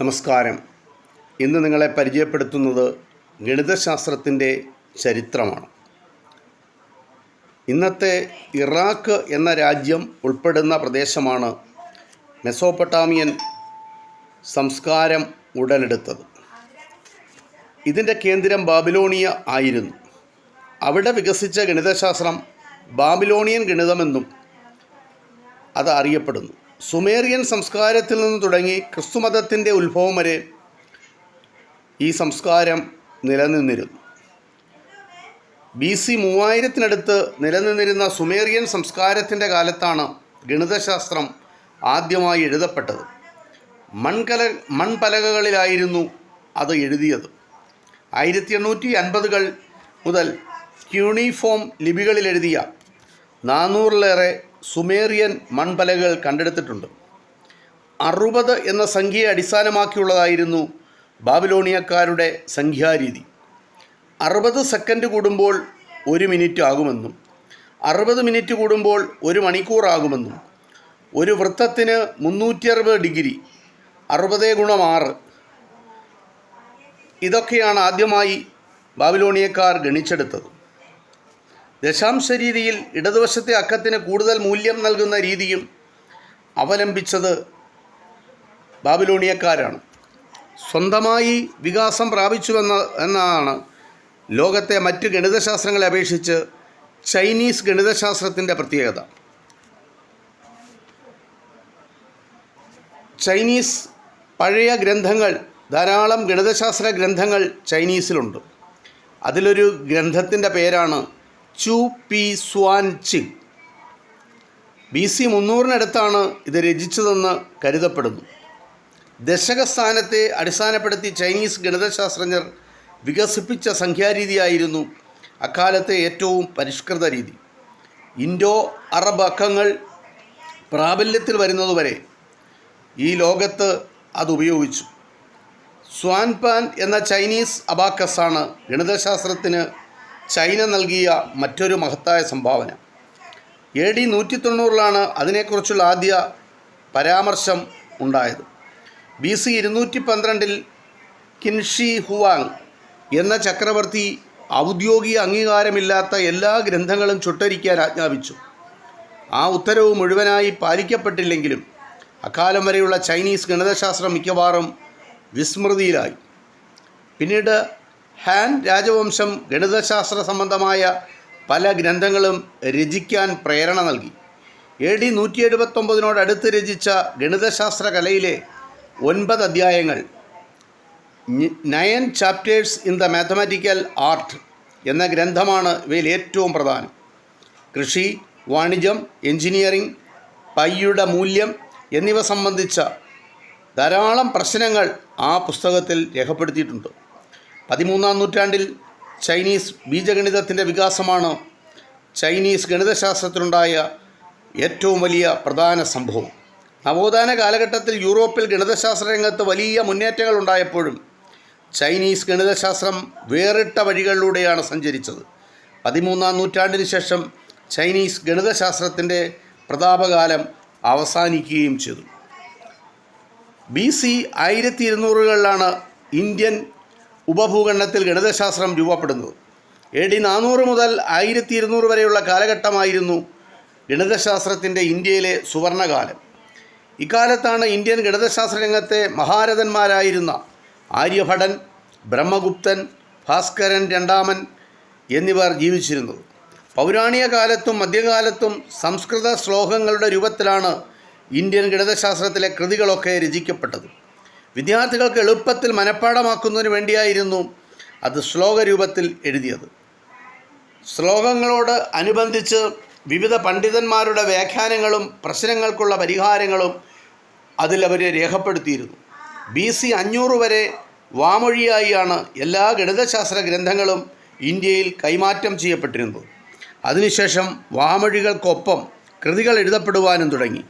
നമസ്കാരം. ഇന്ന് നിങ്ങളെ പരിചയപ്പെടുത്തുന്നത് ഗണിതശാസ്ത്രത്തിന്റെ ചരിത്രമാണ്. ഇന്നത്തെ ഇറാഖ് എന്ന രാജ്യം ഉൾപ്പെടുന്ന പ്രദേശമാണ് മെസോപ്പൊട്ടാമിയൻ സംസ്കാരം ഉടലെടുത്തത്. ഇതിന്റെ കേന്ദ്രം ബാബിലോണിയ ആയിരുന്നു. അവിടെ വികസിച്ച ഗണിതശാസ്ത്രം ബാബിലോണിയൻ ഗണിതമെന്നും അത് അറിയപ്പെടുന്നു. സുമേറിയൻ സംസ്കാരത്തിൽ നിന്ന് തുടങ്ങി ക്രിസ്തുമതത്തിന്റെ ഉത്ഭവം വരെ ഈ സംസ്കാരം നിലനിന്നിരുന്നു. ബി സി മൂവായിരത്തിനടുത്ത് നിലനിന്നിരുന്ന സുമേറിയൻ സംസ്കാരത്തിന്റെ കാലത്താണ് ഗണിതശാസ്ത്രം ആദ്യമായി എഴുതപ്പെട്ടത്. മൺകല മൺപലകകളിലായിരുന്നു അത് എഴുതിയത്. ആയിരത്തി എണ്ണൂറ്റി അൻപതുകൾ മുതൽ ക്യൂണിഫോം ലിപികളിൽ എഴുതിയ നാനൂറിലേറെ സുമേറിയൻ മൺപലകൾ കണ്ടെടുത്തിട്ടുണ്ട്. അറുപത് എന്ന സംഖ്യയെ അടിസ്ഥാനമാക്കിയുള്ളതായിരുന്നു ബാബിലോണിയക്കാരുടെ സംഖ്യാരീതി. അറുപത് സെക്കൻഡ് കൂടുമ്പോൾ ഒരു മിനിറ്റ് ആകുമെന്നും അറുപത് മിനിറ്റ് കൂടുമ്പോൾ ഒരു മണിക്കൂറാകുമെന്നും ഒരു വൃത്തത്തിന് മുന്നൂറ്റി അറുപത് ഡിഗ്രി അറുപത് ഗുണം ആറ്. ഇതൊക്കെയാണ് ആദ്യമായി ബാബിലോണിയക്കാർ ഗണിച്ചെടുത്തത്. ദശാംശ രീതിയിൽ ഇടതുവശത്തെ അക്കത്തിന് കൂടുതൽ മൂല്യം നൽകുന്ന രീതിയും അവലംബിച്ചത് ബാബിലോണിയക്കാരാണ്. സ്വന്തമായി വികാസം പ്രാപിച്ചുവെന്ന എന്നാണ് ലോകത്തെ മറ്റ് ഗണിതശാസ്ത്രങ്ങളെ അപേക്ഷിച്ച് ചൈനീസ് ഗണിതശാസ്ത്രത്തിന്റെ പ്രത്യേകത. ചൈനീസ് പഴയ ഗ്രന്ഥങ്ങൾ ധാരാളം ഗണിതശാസ്ത്ര ഗ്രന്ഥങ്ങൾ ചൈനീസിലുണ്ട്. അതിലൊരു ഗ്രന്ഥത്തിന്റെ പേരാണ് Zhou Bi Suan Jing. B C മുന്നൂറിനടുത്താണ് ഇത് രചിച്ചതെന്ന് കരുതപ്പെടുന്നു. ദശകസ്ഥാനത്തെ അടിസ്ഥാനപ്പെടുത്തി ചൈനീസ് ഗണിതശാസ്ത്രജ്ഞർ വികസിപ്പിച്ച സംഖ്യാരീതിയായിരുന്നു അക്കാലത്തെ ഏറ്റവും പരിഷ്കൃത രീതി. ഇൻഡോ അറബ് അക്കങ്ങൾ പ്രാബല്യത്തിൽ വരുന്നതുവരെ ഈ ലോകത്ത് അതുപയോഗിച്ചു സ്വാൻപാൻ എന്ന ചൈനീസ് അബാക്കസാണ് ഗണിതശാസ്ത്രത്തിന് ചൈന നൽകിയ മറ്റൊരു മഹത്തായ സംഭാവന. എ ഡി നൂറ്റി തൊണ്ണൂറിലാണ് അതിനെക്കുറിച്ചുള്ള ആദ്യ പരാമർശം ഉണ്ടായത്. ബി സി ഇരുന്നൂറ്റി പന്ത്രണ്ടിൽ കിൻഷി ഹുവാങ് എന്ന ചക്രവർത്തി ഔദ്യോഗിക അംഗീകാരമില്ലാത്ത എല്ലാ ഗ്രന്ഥങ്ങളും ചുട്ടരിക്കാൻ ആജ്ഞാപിച്ചു. ആ ഉത്തരവ് മുഴുവനായി പാലിക്കപ്പെട്ടില്ലെങ്കിലും അക്കാലം വരെയുള്ള ചൈനീസ് ഗണിതശാസ്ത്രം മിക്കവാറും വിസ്മൃതിയിലായി. പിന്നീട് ഹാൻ രാജവംശം ഗണിതശാസ്ത്ര സംബന്ധമായ പല ഗ്രന്ഥങ്ങളും രചിക്കാൻ പ്രേരണ നൽകി. എ ഡി നൂറ്റി എഴുപത്തൊമ്പതിനോടടുത്ത് രചിച്ച ഗണിതശാസ്ത്ര കലയിലെ ഒൻപത് അധ്യായങ്ങൾ nine chapters in the mathematical art എന്ന ഗ്രന്ഥമാണ് ഇവയിൽ ഏറ്റവും പ്രധാനം. കൃഷി വാണിജ്യം എഞ്ചിനീയറിംഗ് പയ്യുടെ മൂല്യം എന്നിവ സംബന്ധിച്ച ധാരാളം പ്രശ്നങ്ങൾ ആ പുസ്തകത്തിൽ രേഖപ്പെടുത്തിയിട്ടുണ്ട്. പതിമൂന്നാം നൂറ്റാണ്ടിൽ ചൈനീസ് ബീജഗണിതത്തിന്റെ വികാസമാണ് ചൈനീസ് ഗണിതശാസ്ത്രത്തിലുണ്ടായ ഏറ്റവും വലിയ പ്രധാന സംഭവം. നവോത്ഥാന കാലഘട്ടത്തിൽ യൂറോപ്പിൽ ഗണിതശാസ്ത്ര രംഗത്ത് വലിയ മുന്നേറ്റങ്ങൾ ഉണ്ടായപ്പോഴും ചൈനീസ് ഗണിതശാസ്ത്രം വേറിട്ട വഴികളിലൂടെയാണ് സഞ്ചരിച്ചത്. പതിമൂന്നാം നൂറ്റാണ്ടിന് ശേഷം ചൈനീസ് ഗണിതശാസ്ത്രത്തിന്റെ പ്രതാപകാലം അവസാനിക്കുകയും ചെയ്തു. ബി സി ആയിരത്തി ഇരുന്നൂറുകളിലാണ് ഇന്ത്യൻ ഉപഭൂഖണ്ഡത്തിൽ ഗണിതശാസ്ത്രം രൂപപ്പെടുന്നത് എ ഡി നാനൂറ് മുതൽ ആയിരത്തി ഇരുന്നൂറ് വരെയുള്ള കാലഘട്ടമായിരുന്നു ഗണിതശാസ്ത്രത്തിന്റെ ഇന്ത്യയിലെ സുവർണകാലം. ഇക്കാലത്താണ് ഇന്ത്യൻ ഗണിതശാസ്ത്ര രംഗത്തെ മഹാരഥന്മാരായിരുന്ന ആര്യഭടൻ ബ്രഹ്മഗുപ്തൻ ഭാസ്കരൻ രണ്ടാമൻ എന്നിവർ ജീവിച്ചിരുന്നത്. പൗരാണിക കാലത്തും മധ്യകാലത്തും സംസ്കൃത ശ്ലോകങ്ങളുടെ രൂപത്തിലാണ് ഇന്ത്യൻ ഗണിതശാസ്ത്രത്തിലെ കൃതികളൊക്കെ രചിക്കപ്പെട്ടത്. വിദ്യാർത്ഥികൾക്ക് എളുപ്പത്തിൽ മനഃപ്പാടമാക്കുന്നതിന് വേണ്ടിയായിരുന്നു അത് ശ്ലോക രൂപത്തിൽ എഴുതിയത്. ശ്ലോകങ്ങളോട് അനുബന്ധിച്ച് വിവിധ പണ്ഡിതന്മാരുടെ വ്യാഖ്യാനങ്ങളും പ്രശ്നങ്ങൾക്കുള്ള പരിഹാരങ്ങളും അതിൽ അവർ രേഖപ്പെടുത്തിയിരുന്നു. ബി സി അഞ്ഞൂറ് വരെ വാമൊഴിയായിയാണ് എല്ലാ ഗണിതശാസ്ത്ര ഗ്രന്ഥങ്ങളും ഇന്ത്യയിൽ കൈമാറ്റം ചെയ്യപ്പെട്ടിരുന്നത്. അതിനുശേഷം വാമൊഴികൾക്കൊപ്പം കൃതികൾ എഴുതപ്പെടുവാനും തുടങ്ങി.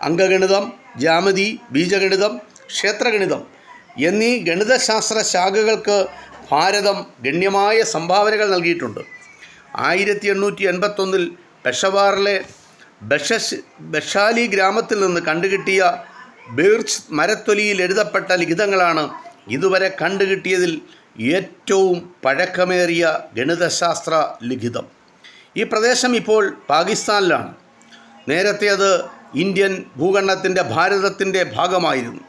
അംഗഗണിതം ജാമതി ബീജഗണിതം ക്ഷേത്രഗണിതം എന്നീ ഗണിതശാസ്ത്ര ശാഖകൾക്ക് ഭാരതം ഗണ്യമായ സംഭാവനകൾ നൽകിയിട്ടുണ്ട്. ആയിരത്തി എണ്ണൂറ്റി എൺപത്തൊന്നിൽ പെഷവാറിലെ ബഷ ബഷാലി ഗ്രാമത്തിൽ നിന്ന് കണ്ടുകിട്ടിയ ബീർച്ച് മരത്തൊലിയിൽ എഴുതപ്പെട്ട ലിഖിതങ്ങളാണ് ഇതുവരെ കണ്ടുകിട്ടിയതിൽ ഏറ്റവും പഴക്കമേറിയ ഗണിതശാസ്ത്ര ലിഖിതം. ഈ പ്രദേശം ഇപ്പോൾ പാകിസ്ഥാനിലാണ്. നേരത്തെ അത് ഇന്ത്യൻ ഭൂഖണ്ഡത്തിന്റെ ഭാരതത്തിന്റെ ഭാഗമായിരുന്നു.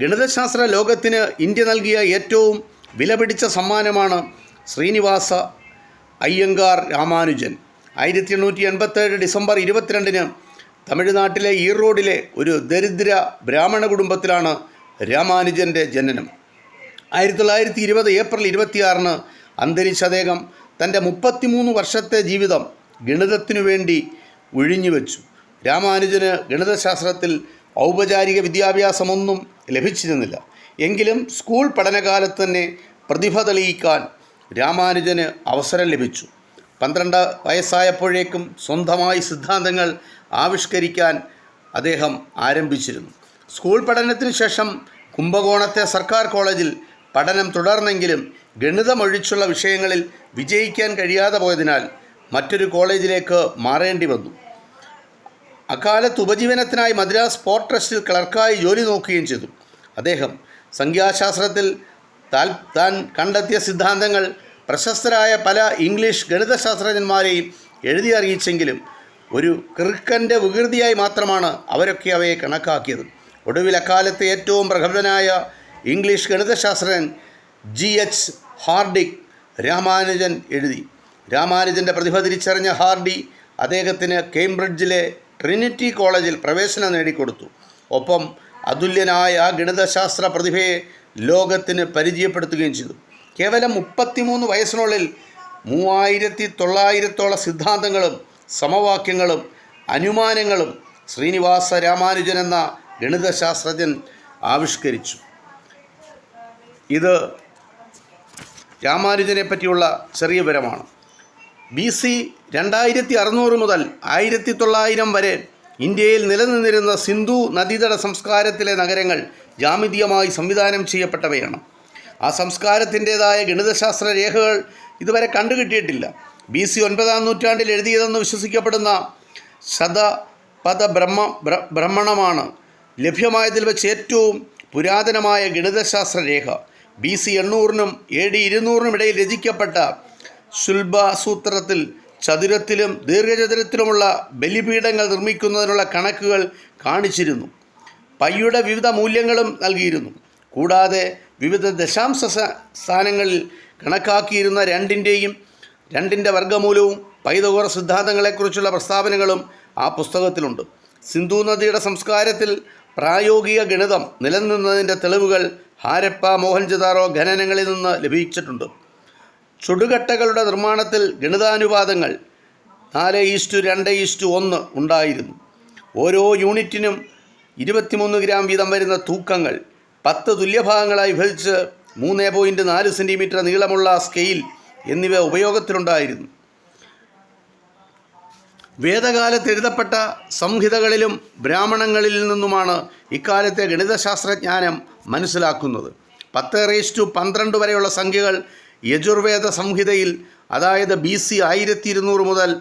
ഗണിതശാസ്ത്ര ലോകത്തിന് ഇന്ത്യ നൽകിയ ഏറ്റവും വിലപിടിച്ച സമ്മാനമാണ് ശ്രീനിവാസ അയ്യങ്കാർ രാമാനുജൻ. ആയിരത്തി എണ്ണൂറ്റി എൺപത്തേഴ് ഡിസംബർ ഇരുപത്തിരണ്ടിന് തമിഴ്നാട്ടിലെ ഈറോഡിലെ ഒരു ദരിദ്ര ബ്രാഹ്മണ കുടുംബത്തിലാണ് രാമാനുജന്റെ ജനനം. ആയിരത്തി തൊള്ളായിരത്തി ഇരുപത് ഏപ്രിൽ ഇരുപത്തിയാറിന് അന്തരിച്ച അദ്ദേഹം തന്റെ മുപ്പത്തിമൂന്ന് വർഷത്തെ ജീവിതം ഗണിതത്തിനു വേണ്ടി ഒഴിഞ്ഞുവെച്ചു രാമാനുജന് ഗണിതശാസ്ത്രത്തിൽ ഔപചാരിക വിദ്യാഭ്യാസമൊന്നും ലഭിച്ചിരുന്നില്ല. എങ്കിലും സ്കൂൾ പഠനകാലത്ത് തന്നെ പ്രതിഭ തെളിയിക്കാൻ രാമാനുജന് അവസരം ലഭിച്ചു. പന്ത്രണ്ട് വയസ്സായപ്പോഴേക്കും സ്വന്തമായി സിദ്ധാന്തങ്ങൾ ആവിഷ്കരിക്കാൻ അദ്ദേഹം ആരംഭിച്ചിരുന്നു. സ്കൂൾ പഠനത്തിന് ശേഷം കുംഭകോണത്തെ സർക്കാർ കോളേജിൽ പഠനം തുടർന്നെങ്കിലും ഗണിതമൊഴിച്ചുള്ള വിഷയങ്ങളിൽ വിജയിക്കാൻ കഴിയാതെ പോയതിനാൽ മറ്റൊരു കോളേജിലേക്ക് മാറേണ്ടി വന്നു. അക്കാലത്ത് ഉപജീവനത്തിനായി മദ്രാസ് പോർട്ട് ട്രസ്റ്റിൽ ക്ലർക്കായി ജോലി നോക്കുകയും ചെയ്തു. അദ്ദേഹം സംഖ്യാശാസ്ത്രത്തിൽ താൽ താൻ കണ്ടെത്തിയ സിദ്ധാന്തങ്ങൾ പ്രശസ്തരായ പല ഇംഗ്ലീഷ് ഗണിതശാസ്ത്രജ്ഞന്മാരെയും എഴുതി അറിയിച്ചെങ്കിലും ഒരു കൃക്കന്റെ വികൃതിയായി മാത്രമാണ് അവരൊക്കെ അവയെ കണക്കാക്കിയത്. ഒടുവിൽ അക്കാലത്തെ ഏറ്റവും പ്രഗത്ഭനായ ഇംഗ്ലീഷ് ഗണിതശാസ്ത്രജ്ഞൻ ജി എച്ച് ഹാർഡിക് രാമാനുജൻ എഴുതി. രാമാനുജന്റെ പ്രതിഭ തിരിച്ചറിഞ്ഞ ഹാർഡി അദ്ദേഹത്തിന് കേംബ്രിഡ്ജിലെ ട്രിനിറ്റി കോളേജിൽ പ്രവേശനം നേടിക്കൊടുത്തു. ഒപ്പം അതുല്യനായ ആ ഗണിതശാസ്ത്ര പ്രതിഭയെ ലോകത്തിന് പരിചയപ്പെടുത്തുകയും ചെയ്തു. കേവലം മുപ്പത്തിമൂന്ന് വയസ്സിനുള്ളിൽ മൂവായിരത്തി തൊള്ളായിരത്തോളം സിദ്ധാന്തങ്ങളും സമവാക്യങ്ങളും അനുമാനങ്ങളും ശ്രീനിവാസ രാമാനുജൻ എന്ന ഗണിതശാസ്ത്രജ്ഞൻ ആവിഷ്കരിച്ചു. ഇത് രാമാനുജനെ പറ്റിയുള്ള ചെറിയ വിവരമാണ്. ബി സി രണ്ടായിരത്തി അറുന്നൂറ് മുതൽ ആയിരത്തി തൊള്ളായിരം വരെ ഇന്ത്യയിൽ നിലനിന്നിരുന്ന സിന്ധു നദീതട സംസ്കാരത്തിലെ നഗരങ്ങൾ ജാമിതീയമായി സംവിധാനം ചെയ്യപ്പെട്ടവയാണ്. ആ സംസ്കാരത്തിന്റെതായ ഗണിതശാസ്ത്ര രേഖകൾ ഇതുവരെ കണ്ടുകിട്ടിയിട്ടില്ല. ബി സി ഒൻപതാം നൂറ്റാണ്ടിൽ എഴുതിയതെന്ന് വിശ്വസിക്കപ്പെടുന്ന ശതപഥ ബ്രഹ്മ ബ്രഹ്മണമാണ് ലഭ്യമായതിൽ വെച്ച് ഏറ്റവും പുരാതനമായ ഗണിതശാസ്ത്ര രേഖ. ബി സി എണ്ണൂറിനും എ ഡി ഇരുന്നൂറിനും ഇടയിൽ രചിക്കപ്പെട്ട ശുൽബസൂത്രത്തിൽ ചതുരത്തിലും ദീർഘചതുരത്തിലുമുള്ള ബലിപീഠങ്ങൾ നിർമ്മിക്കുന്നതിനുള്ള കണക്കുകൾ കാണിച്ചിരുന്നു. പയ്യുടെ വിവിധ മൂല്യങ്ങളും നൽകിയിരുന്നു. കൂടാതെ വിവിധ ദശാംശ സ്ഥാനങ്ങളിൽ കണക്കാക്കിയിരുന്ന രണ്ടിന്റെയും രണ്ടിന്റെ വർഗമൂലവും പൈതകോറ സിദ്ധാന്തങ്ങളെക്കുറിച്ചുള്ള പ്രസ്താവനകളും ആ പുസ്തകത്തിലുണ്ട്. സിന്ധു നദിയുടെ സംസ്കാരത്തിൽ പ്രായോഗിക ഗണിതം നിലനിന്നതിന്റെ തെളിവുകൾ ഹാരപ്പ മോഹൻജദാറോ ഖനനങ്ങളിൽ നിന്ന് ലഭിച്ചിട്ടുണ്ട്. ചുടുകട്ടകളുടെ നിർമ്മാണത്തിൽ ഗണിതാനുപാതങ്ങൾ നാല് ഈസ്റ്റു രണ്ട് ഈസ്റ്റു ഒന്ന് ഉണ്ടായിരുന്നു. ഓരോ യൂണിറ്റിനും ഇരുപത്തിമൂന്ന് ഗ്രാം വീതം വരുന്ന തൂക്കങ്ങൾ പത്ത് തുല്യഭാഗങ്ങളായി വിഭജിച്ച് മൂന്ന് പോയിന്റ് നാല് സെന്റിമീറ്റർ നീളമുള്ള സ്കെയിൽ എന്നിവ ഉപയോഗത്തിലുണ്ടായിരുന്നു. വേദകാലത്ത് എഴുതപ്പെട്ട സംഹിതകളിലും ബ്രാഹ്മണങ്ങളിൽ നിന്നുമാണ് ഇക്കാലത്തെ ഗണിതശാസ്ത്രജ്ഞാനം മനസ്സിലാക്കുന്നത്. പത്ത് റേസ് ടു പന്ത്രണ്ട് വരെയുള്ള സംഖ്യകൾ യജുർവേദ സംഹിതയിൽ അതായത് ബി സി ആയിരത്തി ഇരുന്നൂറ് മുതൽ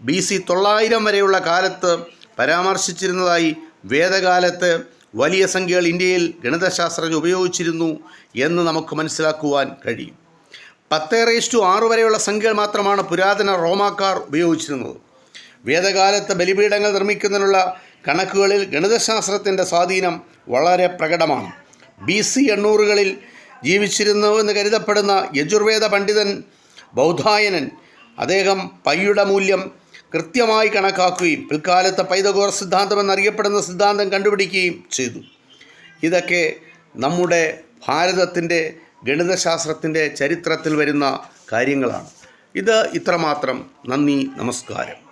ബി സി തൊള്ളായിരം വരെയുള്ള കാലത്ത് പരാമർശിച്ചിരുന്നതായി വേദകാലത്ത് വലിയ സംഖ്യകൾ ഇന്ത്യയിൽ ഗണിതശാസ്ത്രജ്ഞർ ഉപയോഗിച്ചിരുന്നു എന്ന് നമുക്ക് മനസ്സിലാക്കുവാൻ കഴിയും. പത്ത് റേസ്റ്റു ആറ് വരെയുള്ള സംഖ്യകൾ മാത്രമാണ് പുരാതന റോമാക്കാർ ഉപയോഗിച്ചിരുന്നത്. വേദകാലത്ത് ബലിപീഠങ്ങൾ നിർമ്മിക്കുന്നതിനുള്ള കണക്കുകളിൽ ഗണിതശാസ്ത്രത്തിന്റെ സ്വാധീനം വളരെ പ്രകടമാണ്. ബി സി എണ്ണൂറുകളിൽ ജീവിച്ചിരുന്നു എന്ന് കരുതപ്പെടുന്ന യജുർവേദ പണ്ഡിതൻ ബൗദ്ധായനൻ അദ്ദേഹം പയ്യുടെ മൂല്യം കൃത്യമായി കണക്കാക്കുകയും പിൽക്കാലത്ത് പൈതകോർ സിദ്ധാന്തം എന്നറിയപ്പെടുന്ന സിദ്ധാന്തം കണ്ടുപിടിക്കുകയും ചെയ്തു. ഇതൊക്കെ നമ്മുടെ ഭാരതത്തിന്റെ ഗണിതശാസ്ത്രത്തിന്റെ ചരിത്രത്തിൽ വരുന്ന കാര്യങ്ങളാണ്. ഇത് ഇത്രമാത്രം. നന്ദി നമസ്കാരം.